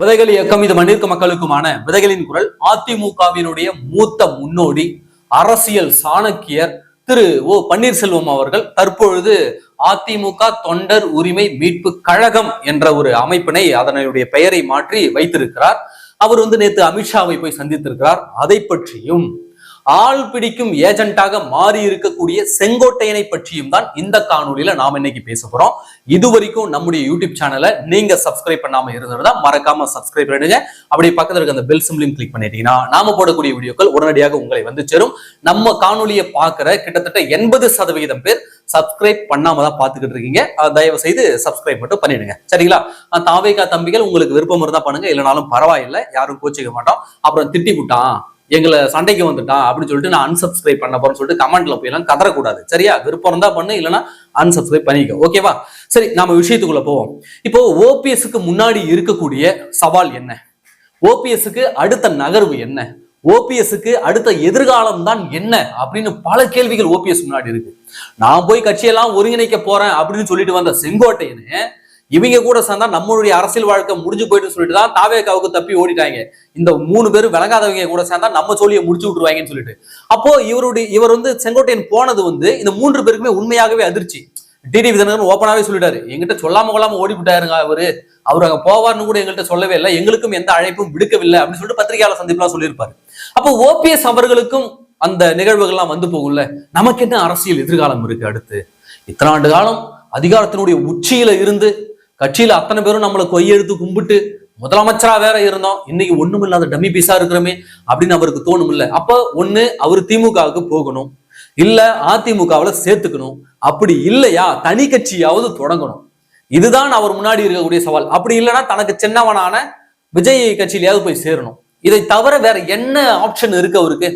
விதைகள் இயக்கம் இது மண்ணிற்கு மக்களுக்குமான விதைகளின் குரல். அதிமுகவினுடைய மூத்த முன்னோடி அரசியல் சாணக்கியர் திரு ஓ பன்னீர்செல்வம் அவர்கள் தற்பொழுது அதிமுக தொண்டர் உரிமை மீட்பு கழகம் என்ற ஒரு அமைப்பினை அதனுடைய பெயரை மாற்றி வைத்திருக்கிறார். அவர் வந்து நேத்து அமித்ஷாவை போய் சந்தித்திருக்கிறார். அதை பற்றியும் ஆள் பிடிக்கும் ஏஜென்ட்டாக மாறி இருக்கக்கூடிய செங்கோட்டையனை பற்றியும் தான் இந்த காணொலியில நாம இன்னைக்கு பேச போறோம். இது வரைக்கும் நம்முடைய யூடியூப் சேனலை நீங்க சப்ஸ்கிரைப் பண்ணாம இருந்ததுன்னா மறக்காம சப்ஸ்கிரைப் பண்ணுங்க அப்படியே பக்கத்துல இருக்க அந்த பெல் சிம்லையும் கிளிக் பண்ணிட்டீங்கன்னா நாம போடக்கூடிய வீடியோக்கள் உடனடியாக உங்களை வந்து சேரும். நம்ம காணொலியை பார்க்கிற கிட்டத்தட்ட எண்பது சதவிகிதம் பேர் சப்ஸ்கிரைப் பண்ணாம தான் பார்த்துக்கிட்டு இருக்கீங்க. தயவு செய்து சப்ஸ்கிரைப் மட்டும் பண்ணிடுங்க. சரிங்களா? தாவேகா தம்பிகள் உங்களுக்கு விருப்பம் இருந்தா பண்ணுங்க. இல்லைனாலும் பரவாயில்லை. யாரும் கோச்சிக்க மாட்டோம். அப்புறம் திட்டி விட்டான் எங்களை சண்டைக்கு வந்துட்டான் அப்படின்னு சொல்லிட்டு நான் அன்சப்ஸ்கிரைப் பண்ண போறேன்னு சொல்லிட்டு கமெண்ட்ல போயெல்லாம் கதறக்கூடாது. சரியா? விருப்பம் இருந்தா பண்ணு இல்லைன்னா அன்சப்ஸ்கிரைப் பண்ணிக்க. ஓகேவா சரி நாம விஷயத்துக்குள்ள போவோம். இப்போ ஓபிஎஸ்க்கு முன்னாடி இருக்கக்கூடிய சவால் என்ன? ஓபிஎஸ்க்கு அடுத்த நகர்வு என்ன? ஓபிஎஸ்க்கு அடுத்த எதிர்காலம் தான் என்ன? அப்படின்னு பல கேள்விகள் ஓபிஎஸ் முன்னாடி இருக்கு. நான் போய் கட்சியெல்லாம் ஒருங்கிணைக்க போறேன் அப்படின்னு சொல்லிட்டு வந்த செங்கோட்டையன்னு இவங்க கூட சேர்ந்தா நம்மளுடைய அரசியல் வாழ்க்கை முடிஞ்சு போயிட்டு சொல்லிட்டு தான் தாவேக்காவுக்கு தப்பி ஓடிட்டாங்க. இந்த மூணு பேரும் விளங்காதவங்க கூட சேர்ந்தா நம்ம சொல்லியை முடிச்சு விட்டுருவாங்கன்னு சொல்லிட்டு. அப்போ இவருடைய இவர் வந்து செங்கோட்டையன் போனது வந்து இந்த மூன்று பேருக்குமே உண்மையாகவே அதிர்ச்சி. டிடிவி தினகரன் ஓப்பனாவே சொல்லிட்டாரு. எங்கிட்ட சொல்லாம கொள்ளாம ஓடி விட்டாருங்க அவரு. அவர் அங்க போவார்னு கூட எங்கள்கிட்ட சொல்லவே இல்லை. எங்களுக்கும் எந்த அழைப்பும் விடுக்கவில்லை அப்படின்னு சொல்லிட்டு பத்திரிகையாளர் சந்திப்புலாம் சொல்லியிருப்பாரு. அப்போ ஓபிஎஸ் அவர்களுக்கும் அந்த நிகழ்வுகள்லாம் வந்து போகும்ல. நமக்கு என்ன அரசியல் எதிர்காலம் இருக்கு அடுத்து? இத்தனை ஆண்டு காலம் அதிகாரத்தினுடைய உச்சியில இருந்து கட்சியில அத்தனை பேரும் நம்மளை கொய்யெடுத்து கும்பிட்டு முதலமைச்சரா வேற இருந்தோம். இன்னைக்கு ஒண்ணும் இல்லாத டம்மி பீஸா இருக்கிறோமே அப்படின்னு அவருக்கு தோணும் இல்ல அப்ப ஒண்ணு அவர் திமுகவுக்கு போகணும். இல்ல அதிமுகவுல சேர்த்துக்கணும். அப்படி இல்லையா? தனி கட்சியாவது தொடங்கணும். இதுதான் அவர் முன்னாடி இருக்கக்கூடிய சவால். அப்படி இல்லைன்னா தனக்கு சின்னவனான விஜய் கட்சியிலேயாவது போய் சேரணும். இதை தவிர வேற என்ன ஆப்ஷன் இருக்கு அவருக்கு?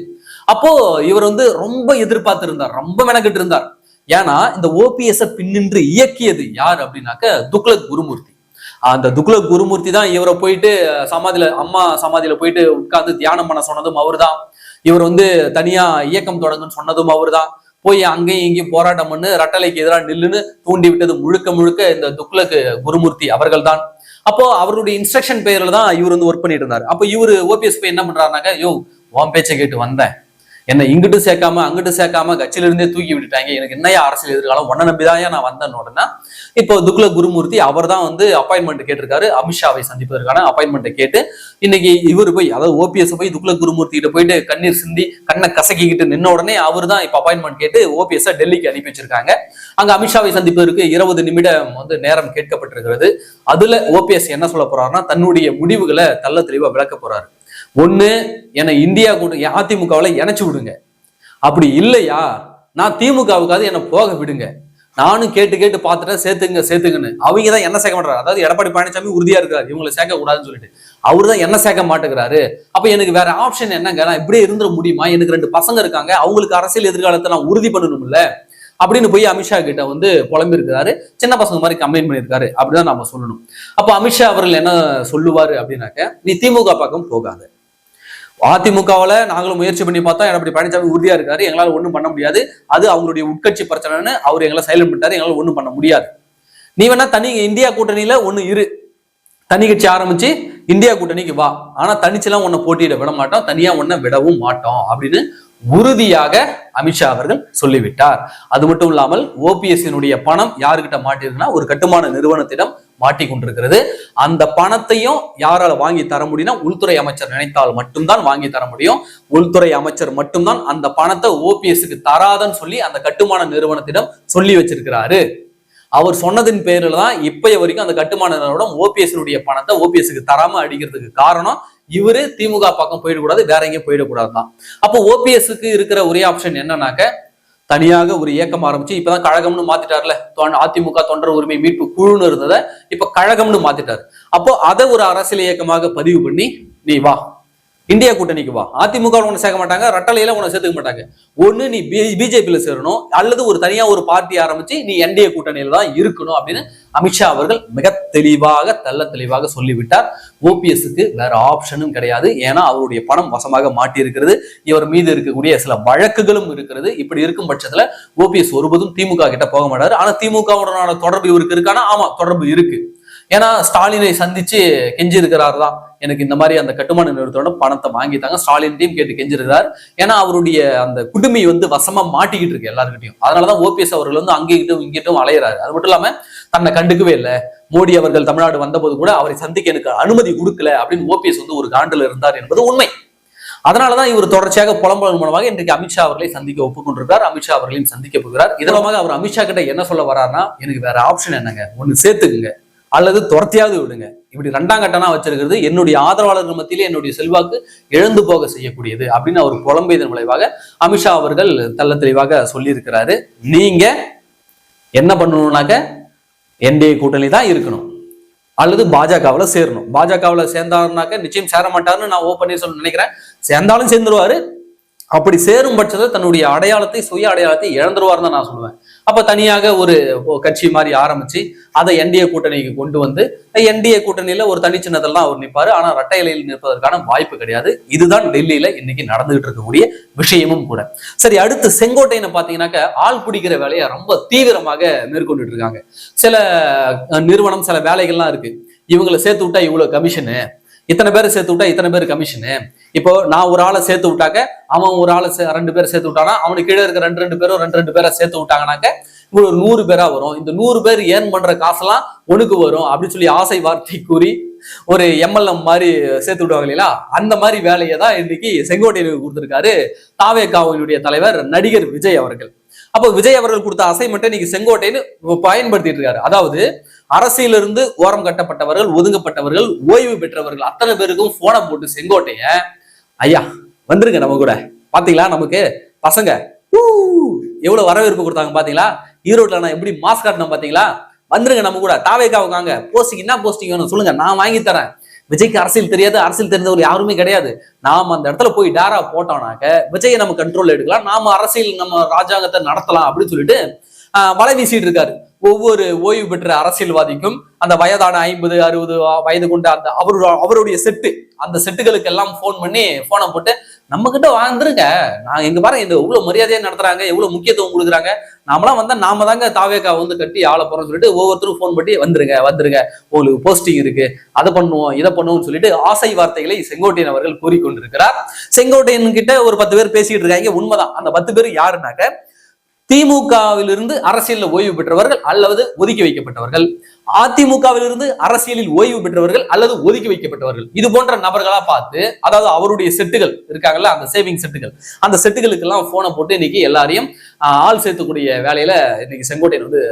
அப்போ இவர் வந்து ரொம்ப எதிர்பார்த்து இருந்தார் ரொம்ப மெனக்கிட்டு இருந்தார் ஏன்னா இந்த ஓபிஎஸ் பின்னின்று இயக்கியது யார் அப்படின்னாக்க துக்ளக் குருமூர்த்தி. அந்த துக்ளக் குருமூர்த்தி தான் இவரை போயிட்டு சமாதியில அம்மா சமாதியில போயிட்டு உட்கார்ந்து தியானம் பண்ண சொன்னதும் அவர்தான். இவர் வந்து தனியா இயக்கம் தொடங்குன்னு சொன்னதும் அவர்தான். போய் அங்கேயும் இங்கேயும் போராட்டம் பண்ணு ரட்டலைக்கு எதிராக நில்லுன்னு தூண்டி விட்டது முழுக்க முழுக்க இந்த துக்ளக் குருமூர்த்தி அவர்கள் தான் அப்போ அவருடைய இன்ஸ்ட்ரக்ஷன் பேர்ல தான் இவர் வந்து ஒர்க் பண்ணிட்டு இருந்தார். அப்போ இவர் ஓபிஎஸ் போய் என்ன பண்றாருனாக்க யோ உன் பேச்சை கேட்டு வந்தேன். என்னை இங்கிட்டு சேர்க்காம அங்கிட்டு சேர்க்காம கட்சியிலிருந்தே தூக்கி விட்டுட்டாங்க. எனக்கு என்னையா அரசியல் எதிர்காலம்? ஒன்ன நம்பிதான் நான் வந்தேன் உடனே இப்போ துக்ல குருமூர்த்தி அவர் தான் வந்து அப்பாயின்மெண்ட் கேட்டிருக்காரு. அமித்ஷாவை சந்திப்பதற்கான அப்பாயின்மெண்ட்டை கேட்டு இன்னைக்கு இவர் போய் அதாவது ஓபிஎஸ் போய் துக்ல குருமூர்த்தி கிட்ட போயிட்டு கண்ணீர் சிந்தி கண்ணை கசக்கிக்கிட்டு நின்ன உடனே அவர் தான் இப்போ அப்பாயின்மெண்ட் கேட்டு ஓபிஎஸ் டெல்லிக்கு அனுப்பி வச்சிருக்காங்க அங்க அமித்ஷாவை சந்திப்பதற்கு இருபது நிமிடம் வந்து நேரம் கேட்கப்பட்டிருக்கிறது. அதுல ஓபிஎஸ் என்ன சொல்ல போறாருன்னா தன்னுடைய முடிவுகளை தள்ள தெளிவா விளக்க போறாரு. ஒன்று என்னை இந்தியா கூட அதிமுகவில் இணைச்சி விடுங்க. அப்படி இல்லையா? நான் திமுகவுக்காவது என்னை போக விடுங்க. நானும் கேட்டு கேட்டு பார்த்துட்டேன் சேர்த்துங்க சேர்த்துங்கன்னு. அவங்க தான் என்ன சேர்க்க மாட்டாரு அதாவது எடப்பாடி பழனிசாமி உறுதியா இருக்காரு இவங்களை சேர்க்க கூடாதுன்னு சொல்லிட்டு. அவரு தான் என்ன சேர்க்க மாட்டேங்கிறாரு. அப்ப எனக்கு வேற ஆப்ஷன் என்னங்க? நான் இப்படியே இருந்துட முடியுமா? எனக்கு ரெண்டு பசங்க இருக்காங்க. அவங்களுக்கு அரசியல் எதிர்காலத்தை நான் உறுதி பண்ணணும்ல. அப்படின்னு போய் அமித்ஷா கிட்ட வந்து புலம்பி இருக்கிறாரு சின்ன பசங்க மாதிரி கம்ப்ளைண்ட் பண்ணியிருக்காரு. அப்படிதான் நம்ம சொல்லணும். அப்போ அமித்ஷா அவர்கள் என்ன சொல்லுவாரு அப்படின்னாக்க நீ திமுக பக்கம் போகாது. அதிமுகவில் நாங்களும் முயற்சி பண்ணி பார்த்தோம் எடப்பாடி பழனிசாமி உறுதியா இருக்காரு. எங்களால் ஒன்றும் பண்ண முடியாது. அது அவங்களுடைய உட்கட்சி பிரச்சனைன்னு அவர் எங்களை சைலண்ட் பண்ணிட்டாரு. எங்களால் ஒன்றும் பண்ண முடியாது. நீ வேணா தனி இந்தியா கூட்டணியில ஒன்று இரு. தனி கட்சி ஆரம்பிச்சு இந்தியா கூட்டணிக்கு வா. ஆனா தனிச்செல்லாம் உன்னை போட்டியிட விட மாட்டோம். தனியா உன்னை விடவும் மாட்டோம் அப்படின்னு உறுதியாக அமித்ஷா அவர்கள் சொல்லிவிட்டார். அது மட்டும் இல்லாமல் ஓபிஎஸ்னுடைய பணம் யாருக்கிட்ட மாட்டிருக்குன்னா ஒரு கட்டுமான நிறுவனத்திடம் மாட்டி கொண்டிருக்கிறது அந்த பணத்தையும் யாரால வாங்கி தர முடியும்னா உள்துறை அமைச்சர் நினைத்தால் மட்டும்தான் வாங்கி தர முடியும். உள்துறை அமைச்சர் மட்டும்தான் அந்த பணத்தை ஓபிஎஸ்க்கு தராதன்னு சொல்லி அந்த கட்டுமான நிறுவனத்திடம் சொல்லி வச்சிருக்கிறாரு. அவர் சொன்னதின் பேரில் தான் இப்பய வரைக்கும் அந்த கட்டுமான நிறுவனம் ஓபிஎஸ்னுடைய பணத்தை ஓபிஎஸ்க்கு தராம அடிக்கிறதுக்கு காரணம் இவரு திமுக பக்கம் போயிடக்கூடாது வேற எங்கேயும் போயிடக்கூடாது தான் அப்போ ஓபிஎஸ்க்கு இருக்கிற ஒரே ஆப்ஷன் என்னன்னாக்க தனியாக ஒரு இயக்கம் ஆரம்பிச்சு இப்பதான் கழகம்னு மாத்திட்டார்ல. அதிமுக தொண்டர் உரிமை மீட்பு குழுன்னு இருந்ததை இப்ப கழகம்னு மாத்திட்டாரு. அப்போ அதை ஒரு அரசியல் இயக்கமாக பதிவு பண்ணி நீ வா. இந்தியா கூட்டணிக்கு வா. அதிமுக உன்னை சேர்க்க மாட்டாங்க ரட்டலையில உன்னை சேர்த்துக்க மாட்டாங்க. ஒண்ணு நீ பிஜேபியில சேரணும் அல்லது ஒரு தனியா ஒரு பார்ட்டி ஆரம்பிச்சு நீ என்டிஏ கூட்டணியில தான் இருக்கணும் அப்படின்னு அமித்ஷா அவர்கள் மிக தெளிவாக தள்ள தெளிவாக சொல்லிவிட்டார். ஓபிஎஸ்க்கு வேற ஆப்ஷனும் கிடையாது. ஏன்னா அவருடைய பணம் வசமாக மாட்டி இருக்கிறது இவர் மீது இருக்கக்கூடிய சில வழக்குகளும் இருக்கிறது. இப்படி இருக்கும் பட்சத்துல ஓபிஎஸ் ஒருபோதும் திமுக கிட்ட போக மாட்டாரு. ஆனா திமுகவுடனான தொடர்பு இவருக்கு இருக்கானா ஆமா தொடர்பு இருக்கு. ஏன்னா ஸ்டாலினை சந்திச்சு கெஞ்சி இருக்கிறார் தான். எனக்கு இந்த மாதிரி அந்த கட்டுமான நிறுவனத்தோட பணத்தை வாங்கிட்டாங்க. ஸ்டாலின் டீம் கேட்டு கெஞ்சிருக்கிறார். ஏன்னா அவருடைய அந்த குடுமி வந்து வசமா மாட்டிக்கிட்டு இருக்கு எல்லாருக்கிட்டையும் அதனாலதான் ஓபிஎஸ் அவர்கள் வந்து அங்கிட்டும் இங்கிட்டும் அலையிறாரு. அது மட்டும் இல்லாம தன்னை கண்டுக்கவே இல்லை. மோடி அவர்கள் தமிழ்நாடு வந்தபோது கூட அவரை சந்திக்க எனக்கு அனுமதி கொடுக்கல அப்படின்னு ஓபிஎஸ் வந்து ஒரு காண்டில் இருந்தார் என்பது உண்மை. அதனாலதான் இவர் தொடர்ச்சியாக புலம்பல் மூலமாக இன்றைக்கு அமித்ஷா அவர்களை சந்திக்க ஒப்புக்கொண்டிருக்கிறார். அமித்ஷா அவர்களையும் சந்திக்க போகிறார். இதனமாக அவர் அமித்ஷா கிட்ட என்ன சொல்ல வர்றாருன்னா எனக்கு வேற ஆப்ஷன் என்னங்க? ஒன்னு சேர்த்துக்குங்க. அல்லது துரத்தியாவது விடுங்க. இப்படி ரெண்டாம் கட்டனா வச்சிருக்கிறது என்னுடைய ஆதரவாளர்கள் மத்தியிலே என்னுடைய செல்வாக்கு இழந்து போக செய்யக்கூடியது அப்படின்னு அவர் புலம்பியதன் விளைவாக அமித்ஷா அவர்கள் தள்ள தெளிவாக சொல்லியிருக்கிறாரு. நீங்க என்ன பண்ணணும்னாக்க என்டிஏ கூட்டணி தான் இருக்கணும். அல்லது பாஜகவில் சேரணும். பாஜகவில் சேர்ந்தாருனாக்க நிச்சயம் சேர மாட்டாருன்னு நான் ஓ பன்னீர்செல்வம் நினைக்கிறேன். சேர்ந்தாலும் சேர்ந்துருவாரு. அப்படி சேரும் பட்சத்தில் தன்னுடைய அடையாளத்தை சுய அடையாளத்தை இழந்துருவார்னு தான் நான் சொல்லுவேன். அப்ப தனியாக ஒரு கட்சி மாதிரி ஆரம்பிச்சு அதை என்டிஏ கூட்டணிக்கு கொண்டு வந்து என்டிஏ கூட்டணியில ஒரு தனி சின்னதெல்லாம் அவர் நிற்பாரு ஆனா இரட்டை இலையில் நிற்பதற்கான வாய்ப்பு கிடையாது. இதுதான் டெல்லியில இன்னைக்கு நடந்துகிட்டு இருக்கக்கூடிய விஷயமும் கூட. சரி அடுத்து செங்கோட்டையனை பாத்தீங்கன்னாக்க ஆள் பிடிக்கிற வேலையை ரொம்ப தீவிரமாக மேற்கொண்டுட்டு இருக்காங்க. சில நிறுவனம் சில வேலைகள்லாம் இருக்கு. இவங்களை சேர்த்து விட்டா இவ்வளவு கமிஷனு இத்தனை பேரை சேர்த்து விட்டா இத்தனை பேர் கமிஷனு இப்போ நான் ஒரு ஆளை சேர்த்து விட்டாக்க அவன் ஒரு ஆளை சே- ரெண்டு பேரை சேர்த்து விட்டானா? அவனுக்கு கீழே இருக்க ரெண்டு ரெண்டு பேரும் ரெண்டு ரெண்டு பேரை சேர்த்து விட்டாங்கனாக்க இவ்வளவு ஒரு நூறு பேரா வரும். இந்த நூறு பேர் ஏர்ன் பண்ற காசெல்லாம் உனக்கு வரும் அப்படின்னு சொல்லி ஆசை வார்த்தை கூறி ஒரு எம்எல்எம் மாதிரி சேர்த்து விடுவாங்க இல்லையா? அந்த மாதிரி வேலையை தான் இன்னைக்கு செங்கோட்டையில் கொடுத்திருக்காரு தாவேகாவினுடைய தலைவர் நடிகர் விஜய் அவர்கள். அப்போ விஜய் அவர்கள் கொடுத்த அசைன்மெண்ட்டை நீங்க செங்கோட்டைன்னு பயன்படுத்திட்டு இருக்காரு. அதாவது அரசியலிருந்து ஓரம் கட்டப்பட்டவர்கள் ஒதுங்கப்பட்டவர்கள் ஓய்வு பெற்றவர்கள் அத்தனை பேருக்கும் போனை போட்டு செங்கோட்டைய ஐயா வந்துருங்க நம்ம கூட. பாத்தீங்களா நமக்கு? பசங்க. எவ்வளவு வரவேற்பு கொடுத்தாங்க பாத்தீங்களா? ஈரோட்ல நான் எப்படி மாஸ்க் காட்டினேன் பாத்தீங்களா? வந்துருங்க நம்ம கூட. தாவேக்காவுக்காங்க போஸ்டிங் என்ன போஸ்டிங் வேணும் சொல்லுங்க. நான் வாங்கி தரேன். விஜய்க்கு அரசியல் தெரியாது. அரசியல் தெரிந்தவர் யாருமே கிடையாது. நாம அந்த இடத்துல போய் டேரா போட்டோம்னாக்க விஜயை நம்ம கண்ட்ரோல் எடுக்கலாம். நாம அரசியல் நம்ம ராஜாங்கத்தை நடத்தலாம் அப்படின்னு சொல்லிட்டு வலை வீசிட்டு இருக்காரு. ஒவ்வொரு ஓய்வு பெற்ற அரசியல்வாதிக்கும் அந்த வயதான ஐம்பது அறுபது வயது கொண்ட அந்த அவரோட அவருடைய செட்டு அந்த செட்டுகளுக்கு எல்லாம் ஃபோன் பண்ணி போனை போட்டு நம்ம கிட்ட வாழ்ந்துருங்க. நான் எங்க பாருங்க இந்த எவ்வளவு மரியாதையா நடத்துறாங்க எவ்வளவு முக்கியத்துவம் கொடுக்குறாங்க. நாமலாம் வந்தா நாம தாங்க தாவேக்கா வந்து கட்டி ஆள போறோம்னு சொல்லிட்டு ஒவ்வொருத்தரும் ஃபோன் பண்ணி வந்துருங்க வந்துருங்க. உங்களுக்கு போஸ்டிங் இருக்கு. அதை பண்ணுவோம் இதை பண்ணுவோம்னு சொல்லிட்டு ஆசை வார்த்தைகளை செங்கோட்டையன் அவர்கள் கூறிக்கொண்டிருக்கிறார். செங்கோட்டையன் கிட்ட ஒரு பத்து பேர் பேசிட்டு இருக்காங்க. உண்மைதான். அந்த பத்து பேர் யாருனாக்க திமுகவிலிருந்து அரசியலில் ஓய்வு பெற்றவர்கள் அல்லது ஒதுக்கி வைக்கப்பட்டவர்கள். அதிமுகவிலிருந்து அரசியலில் ஓய்வு பெற்றவர்கள் அல்லது ஒதுக்கி வைக்கப்பட்டவர்கள். இது போன்ற நபர்களா பார்த்து அதாவது அவருடைய செட்டுகள் இருக்காங்கல்ல அந்த சேவிங் செட்டுகள். அந்த செட்டுகளுக்கு எல்லாம் போனை போட்டு இன்னைக்கு எல்லாரையும் ஆள் சேர்த்துக்கூடிய வேலையில இன்னைக்கு செங்கோட்டையன் வந்து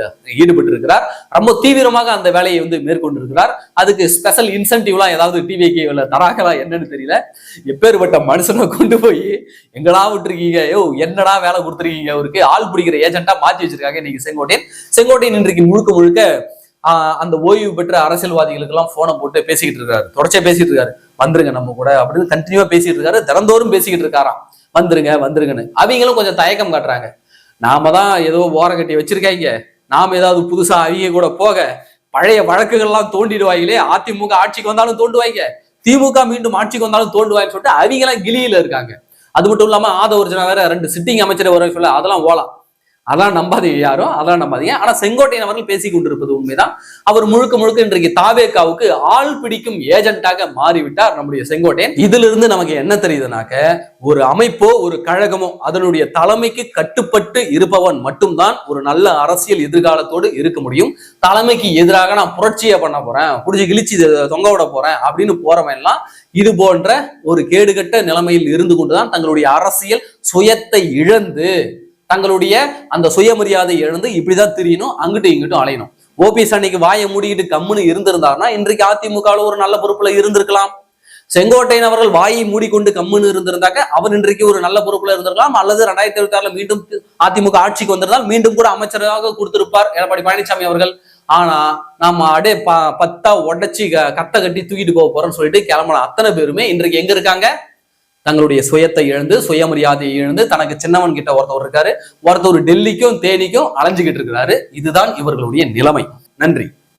ஈடுபட்டு இருக்கிறார் ரொம்ப தீவிரமாக அந்த வேலையை வந்து மேற்கொண்டு இருக்கிறார் அதுக்கு ஸ்பெஷல் இன்சென்டிவ்லாம் ஏதாவது டிவிக்கு தராங்களா என்னன்னு தெரியல. எப்பேற்பட்ட மனுஷனை கொண்டு போய் எங்கடா விட்டுருக்கீங்க? யோ என்னடா வேலை கொடுத்துருக்கீங்க? அவருக்கு ஆள் பிடிக்கிற ஏஜென்ட்டா மாற்றி வச்சிருக்காங்க இன்னைக்கு செங்கோட்டையன். செங்கோட்டையன் இன்றைக்கு முழுக்க முழுக்க அந்த ஓய்வு பெற்ற அரசியல்வாதிகளுக்கு எல்லாம் போனை போட்டு பேசிக்கிட்டு இருக்காரு. தொடர்ச்சியா பேசிட்டு இருக்காரு. வந்துருங்க நம்ம கூட அப்படின்னு கண்டினியூவா பேசிட்டு இருக்காரு. தினந்தோறும் பேசிக்கிட்டு இருக்காராம். வந்துருங்க வந்துருங்கன்னு. அவங்களும் கொஞ்சம் தயக்கம் காட்டுறாங்க. நாம தான் ஏதோ ஓரம் கட்டி வச்சிருக்காங்க. நாம ஏதாவது புதுசா அவங்க கூட போக பழைய வழக்குகள்லாம் தோண்டிடுவாங்களே. அதிமுக ஆட்சிக்கு வந்தாலும் தோண்டுவாங்க. திமுக மீண்டும் ஆட்சிக்கு வந்தாலும் தோண்டுவாங்கன்னு சொல்லிட்டு அவங்க எல்லாம் கிளியில இருக்காங்க. அது மட்டும் இல்லாம ஆதவர்ஜனா வேற ரெண்டு சிட்டிங் அமைச்சர் வர சொல்ல அதெல்லாம் ஓலாம். அதான் நம்பாதீங்க யாரும் அதான் நம்பாதீங்க. ஆனா செங்கோட்டையன் அவர்கள் பேசிக் கொண்டிருப்பது உண்மைதான். அவர் முழுக்க முழுக்க இன்றைக்கு தாவேக்காவுக்கு ஆள் பிடிக்கும் ஏஜென்ட்டாக மாறிவிட்டார் நம்முடைய செங்கோட்டையன். இதுல இருந்து நமக்கு என்ன தெரியுதுனாக்க ஒரு அமைப்போ ஒரு கழகமோ அதனுடைய தலைமைக்கு கட்டுப்பட்டு இருப்பவன் மட்டும்தான் ஒரு நல்ல அரசியல் எதிர்காலத்தோடு இருக்க முடியும். தலைமைக்கு எதிராக நான் புரட்சியை பண்ண போறேன் புடிச்சு கிழிச்சு இதை தொங்க விட போறேன் அப்படின்னு போறவன் எல்லாம் இது போன்ற ஒரு கேடுகட்ட நிலைமையில் இருந்து கொண்டுதான் தங்களுடைய அரசியல் சுயத்தை இழந்து தங்களுடைய அந்த சுயமரியாதை இழந்து இப்படிதான் தெரியணும் அங்கிட்டும் இங்கிட்டும் அலையணும். ஓபிஎஸ் அன்னைக்கு வாயை மூடிக்கிட்டு கம்முன்னு இருந்திருந்தாருன்னா இன்றைக்கு அதிமுகவில் ஒரு நல்ல பொறுப்புல இருந்திருக்கலாம். செங்கோட்டையன் அவர்கள் வாயை மூடிக்கொண்டு கம்முன்னு இருந்திருந்தாக்க அவர் இன்றைக்கு ஒரு நல்ல பொறுப்புல இருந்திருக்கலாம். அல்லது ரெண்டாயிரத்தி இருபத்தி ஆறுல மீண்டும் அதிமுக ஆட்சிக்கு வந்திருந்தால் மீண்டும் கூட அமைச்சராக கொடுத்திருப்பார் எடப்பாடி பழனிசாமி அவர்கள். ஆனா நாம அடே ப பத்தா உடச்சி க- கட்டி தூக்கிட்டு போக போறோம்னு சொல்லிட்டு கிளம்பலாம். அத்தனை பேருமே இன்றைக்கு எங்க இருக்காங்க? தங்களுடைய சுயத்தை இழந்து சுயமரியாதையை இழந்து தனக்கு சின்னவன் கிட்ட ஒருத்தவர் இருக்காரு. ஒருத்தர் டெல்லிக்கும் தேனிக்கும் அலைஞ்சுகிட்டு இருக்கிறாரு. இதுதான் இவர்களுடைய நிலைமை. நன்றி.